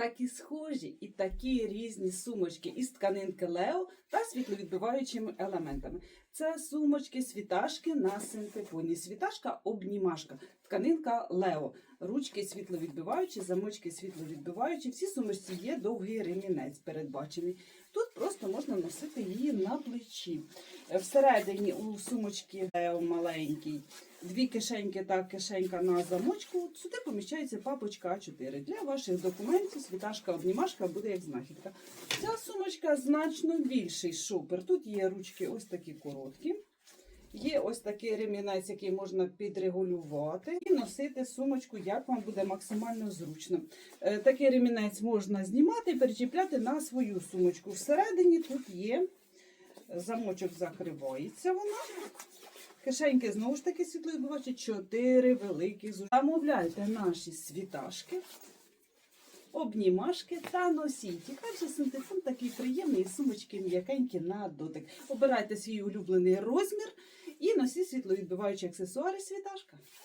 такі схожі і такі різні сумочки із тканинки Лео та світловідбиваючими елементами. Це сумочки, світашки на синтепоні. Світашка обнімашка, тканинка Лео. Ручки світловідбиваючі, замочки світловідбиваючі. Всі сумочці є довгий ремінець передбачений. Тут просто можна носити її на плечі. Е, Всередині у сумочки Лео маленький. Дві кишеньки та кишенька на замочку. Сюди поміщається папочка А4. Для ваших документів світашка обнімашка буде як знахідка. Ця сумочка значно більший шопер. Тут є ручки ось такі короткі. Є ось такий ремінець, який можна підрегулювати і носити сумочку, як вам буде максимально зручно. Е, Такий ремінець можна знімати і перечіпляти на свою сумочку. Всередині тут є замочок, закривається вона. Кишеньки знову ж таки світлої бачать, чотири великі зу. Замовляйте наші світашки, обнімашки та носійки. Перший синтефон такий приємний, сумочки м'якенькі на дотик. Обирайте свій улюблений розмір і носіть світловідбиваючі аксесуари світашка.